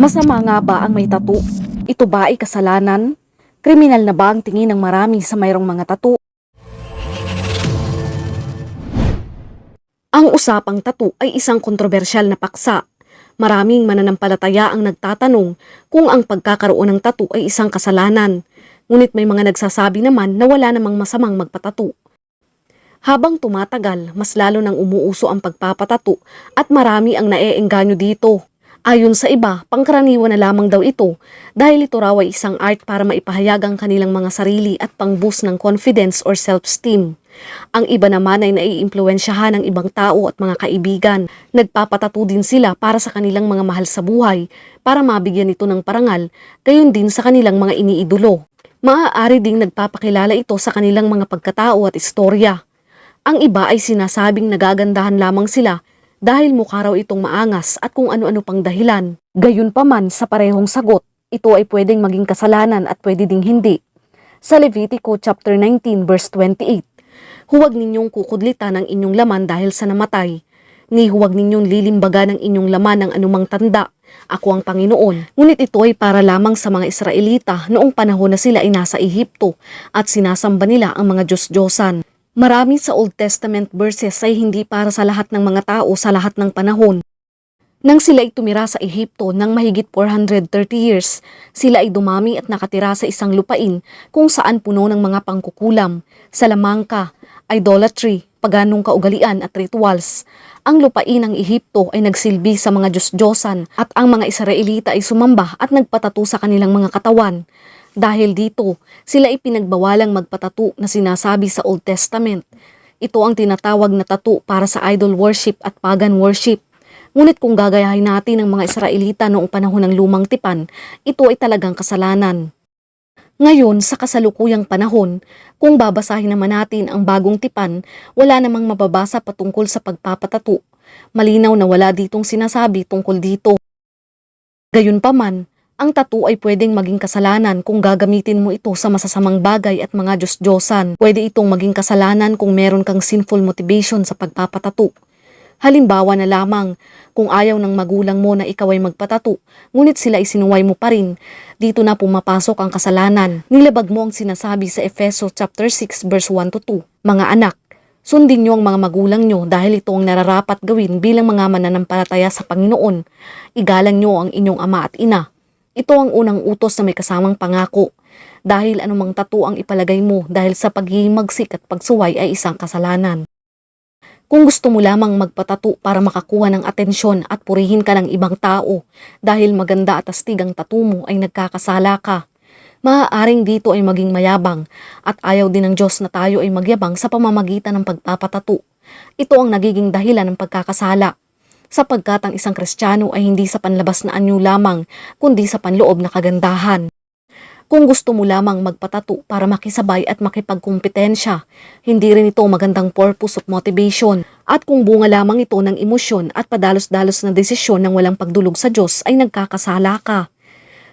Masama nga ba ang may tattoo? Ito ba ay kasalanan? Kriminal na ba ang tingin ng marami sa mayroong mga tattoo? Ang usapang tattoo ay isang kontrobersyal na paksa. Maraming mananampalataya ang nagtatanong kung ang pagkakaroon ng tattoo ay isang kasalanan. Ngunit may mga nagsasabi naman na wala namang masamang magpatato. Habang tumatagal, mas lalo nang umuuso ang pagpapatato at marami ang naeengganyo dito. Ayon sa iba, pangkaraniwan na lamang daw ito dahil ito raw ay isang art para maipahayag ang kanilang mga sarili at pang-boost ng confidence or self-esteem. Ang iba naman ay naiimpluwensyahan ng ibang tao at mga kaibigan. Nagpapatato din sila para sa kanilang mga mahal sa buhay para mabigyan ito ng parangal, gayon din sa kanilang mga iniidolo. Maaari ding nagpapakilala ito sa kanilang mga pagkatao at istorya. Ang iba ay sinasabing nagagandahan lamang sila dahil mukha raw itong maangas at kung ano-ano pang dahilan. Gayunpaman sa parehong sagot, ito ay pwedeng maging kasalanan at pwede ding hindi. Sa Levitico chapter 19 verse 28, Huwag ninyong kukudlitan ang inyong laman dahil sa namatay, ni huwag ninyong lilimbaga ng inyong laman ng anumang tanda. Ako ang Panginoon. Ngunit ito ay para lamang sa mga Israelita noong panahon na sila ay nasa Ehipto at sinasamba nila ang mga Diyos-Diyosan. Marami sa Old Testament verses ay hindi para sa lahat ng mga tao sa lahat ng panahon. Nang sila ay tumira sa Ehipto ng mahigit 430 years, sila ay dumami at nakatira sa isang lupain kung saan puno ng mga pangkukulam, salamangka, idolatry, paganong kaugalian at rituals. Ang lupain ng Ehipto ay nagsilbi sa mga Diyos-Diyosan at ang mga Israelita ay sumamba at nagpatato sa kanilang mga katawan. Dahil dito, sila ay pinagbawalang magpatato na sinasabi sa Old Testament. Ito ang tinatawag na tattoo para sa idol worship at pagan worship. Ngunit kung gagayahin natin ang mga Israelita noong panahon ng lumang tipan, ito ay talagang kasalanan. Ngayon, sa kasalukuyang panahon, kung babasahin naman natin ang bagong tipan, wala namang mababasa patungkol sa pagpapatato. Malinaw na wala ditong sinasabi tungkol dito. Gayunpaman, ang tattoo ay pwedeng maging kasalanan kung gagamitin mo ito sa masasamang bagay at mga Diyos-Diyosan. Pwede itong maging kasalanan kung meron kang sinful motivation sa pagpapatato. Halimbawa na lamang, kung ayaw ng magulang mo na ikaw ay magpatato, ngunit sila ay sinuway mo pa rin, dito na pumapasok ang kasalanan. Nilabag mo ang sinasabi sa Efeso chapter 6 verse 1 to 2. Mga anak, sundin niyo ang mga magulang niyo dahil ito ang nararapat gawin bilang mga mananampalataya sa Panginoon. Igalang niyo ang inyong ama at ina. Ito ang unang utos na may kasamang pangako. Dahil anumang tato ang ipalagay mo dahil sa paghihimagsik at pagsuway ay isang kasalanan. Kung gusto mo lamang magpatato para makakuha ng atensyon at purihin ka ng ibang tao dahil maganda at astig ang tato mo ay nagkakasala ka. Maaaring dito ay maging mayabang at ayaw din ng Diyos na tayo ay magyabang sa pamamagitan ng pagpapatato. Ito ang nagiging dahilan ng pagkakasala. Sapagkat ang isang Kristiyano ay hindi sa panlabas na anyo lamang, kundi sa panloob na kagandahan. Kung gusto mo lamang magpatato para makisabay at makipagkumpetensya, hindi rin ito magandang purpose of motivation. At kung bunga lamang ito ng emosyon at padalos-dalos na desisyon ng walang pagdulog sa Diyos ay nagkakasala ka.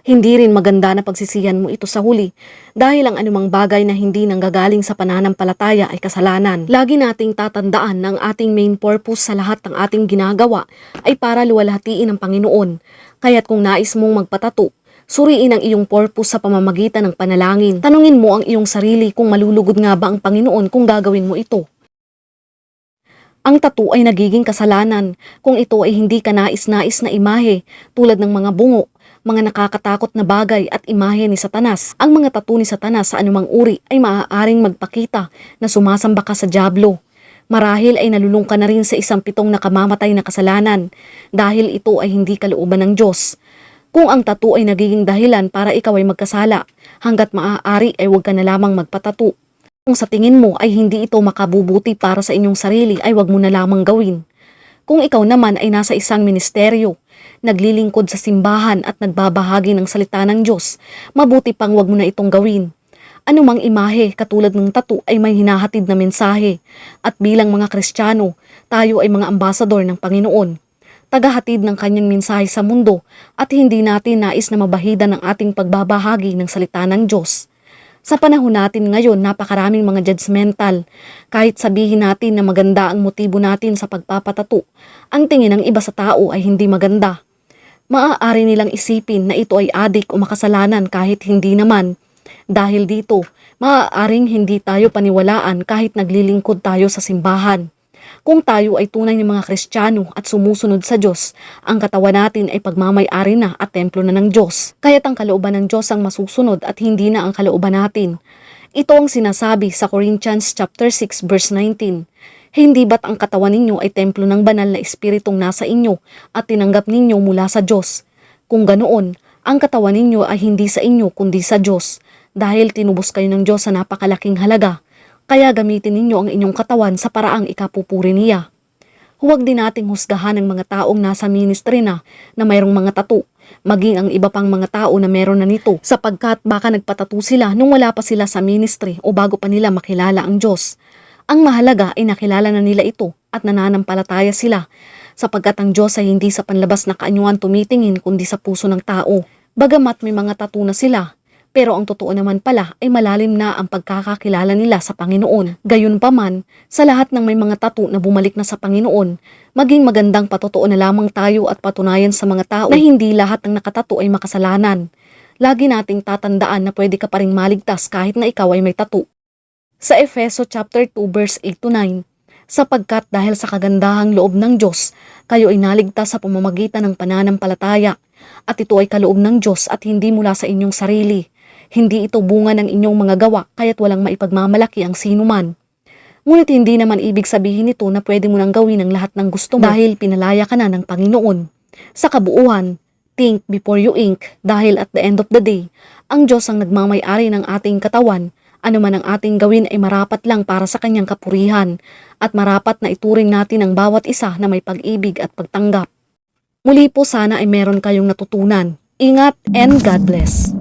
Hindi rin maganda na pagsisiyan mo ito sa huli dahil ang anumang bagay na hindi nanggagaling sa pananampalataya ay kasalanan. Lagi nating tatandaan na ang ating main purpose sa lahat ng ating ginagawa ay para luwalhatiin ang Panginoon. Kaya't kung nais mong magpatato, Suriin ang iyong purpose sa pamamagitan ng panalangin. Tanungin mo ang iyong sarili kung malulugod nga ba ang Panginoon kung gagawin mo ito. Ang tattoo ay nagiging kasalanan kung ito ay hindi ka nais-nais na imahe tulad ng mga bungo, mga nakakatakot na bagay at imahe ni Satanas. Ang mga tattoo ni Satanas sa anumang uri ay maaaring magpakita na sumasamba ka sa Diablo. Marahil ay nalulung ka na rin sa isang pitong nakamamatay na kasalanan dahil ito ay hindi kalooban ng Diyos. Kung ang tattoo ay nagiging dahilan para ikaw ay magkasala, hanggat maaari ay huwag ka na lamang magpatato. Kung sa tingin mo ay hindi ito makabubuti para sa inyong sarili ay huwag mo na lamang gawin. Kung ikaw naman ay nasa isang ministeryo, naglilingkod sa simbahan at nagbabahagi ng salita ng Diyos, mabuti pang huwag mo na itong gawin. Anumang imahe katulad ng tattoo ay may hinahatid na mensahe at bilang mga Kristiyano, tayo ay mga ambasador ng Panginoon tagahatid ng kanyang mensahe sa mundo at hindi natin nais na mabahida ng ating pagbabahagi ng salita ng Diyos. Sa panahon natin ngayon, napakaraming mga judgmental. Kahit sabihin natin na maganda ang motibo natin sa pagpapatato, ang tingin ng iba sa tao ay hindi maganda. Maaari nilang isipin na ito ay adik o makasalanan kahit hindi naman. Dahil dito, maaaring hindi tayo paniwalaan kahit naglilingkod tayo sa simbahan. Kung tayo ay tunay ng mga Kristiyano at sumusunod sa Diyos, ang katawan natin ay pagmamay-ari na at templo na ng Diyos. Kaya't ang kalooban ng Diyos ang masusunod at hindi na ang kalooban natin. Ito ang sinasabi sa Corinthians chapter 6 verse 19. Hindi ba't ang katawan ninyo ay templo ng banal na espiritong nasa inyo at tinanggap ninyo mula sa Diyos? Kung ganoon, ang katawan ninyo ay hindi sa inyo kundi sa Diyos dahil tinubos kayo ng Diyos sa napakalaking halaga. Kaya gamitin ninyo ang inyong katawan sa paraang ikapupuri niya. Huwag din nating husgahan ng mga taong nasa ministry na na mayroong mga tato, maging ang iba pang mga tao na meron na nito sapagkat baka nagpatato sila nung wala pa sila sa ministry o bago pa nila makilala ang Diyos. Ang mahalaga ay nakilala na nila ito at nananampalataya sila sapagkat ang Diyos ay hindi sa panlabas na kaanyuan tumitingin kundi sa puso ng tao. Bagamat may mga tato na sila, pero ang totoo naman pala ay malalim na ang pagkakakilala nila sa Panginoon. Gayunpaman, sa lahat ng may mga tato na bumalik na sa Panginoon, maging magandang patotoo na lamang tayo at patunayan sa mga tao na hindi lahat ng nakatato ay makasalanan. Lagi nating tatandaan na pwede ka pa ring maligtas kahit na ikaw ay may tato. Sa Efeso chapter 2 verse 8 to 9, sapagkat dahil sa kagandahang loob ng Diyos, kayo ay naligtas sa pamamagitan ng pananampalataya, at ito ay kaloob ng Diyos at hindi mula sa inyong sarili. Hindi ito bunga ng inyong mga gawa kaya't walang maipagmamalaki ang sinuman. Ngunit hindi naman ibig sabihin nito na pwede mo nang gawin ang lahat ng gusto mo dahil pinalaya ka na ng Panginoon. Sa kabuuan, think before you ink dahil at the end of the day, ang Diyos ang nagmamay-ari ng ating katawan ano man ang ating gawin ay marapat lang para sa kanyang kapurihan at marapat na ituring natin ang bawat isa na may pag-ibig at pagtanggap. Muli po sana ay meron kayong natutunan. Ingat and God bless.